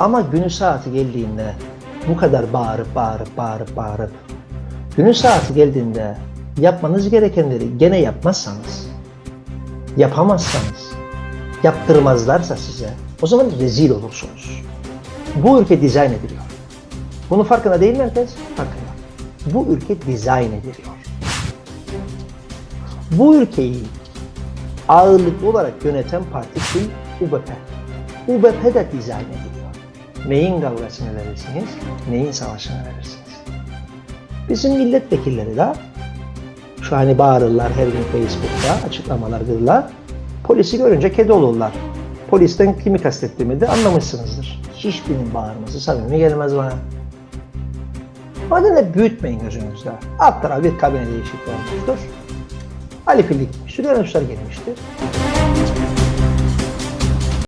Ama günü saati geldiğinde bu kadar bağırıp bağırıp bağırıp bağırıp günü saati geldiğinde yapmanız gerekenleri gene yapmazsanız yapamazsanız yaptırmazlarsa size o zaman rezil olursunuz. Bu ülke dizayn ediliyor. Bunun farkında değil mi herkes? Farkında. Bu ülke dizayn ediliyor. Bu ülkeyi ağırlıklı olarak yöneten parti kim? UBP. UBP de dizayn ediliyor. Neyin kavgasını verirsiniz, neyin savaşını verirsiniz. Bizim milletvekilleri de şu hani bağırırlar her gün Facebook'ta, açıklamalar kırırlar. Polisi görünce kedi olurlar. Polisten kimi kastettiğimi de anlamışsınızdır. Hiçbirinin bağırması samimi gelmez bana. O nedenle büyütmeyin gözünüzde. Alt tarafı bir kabine değişikliği olmuştur. Ali Filli gitmiştir, Yunuslar gelmiştir.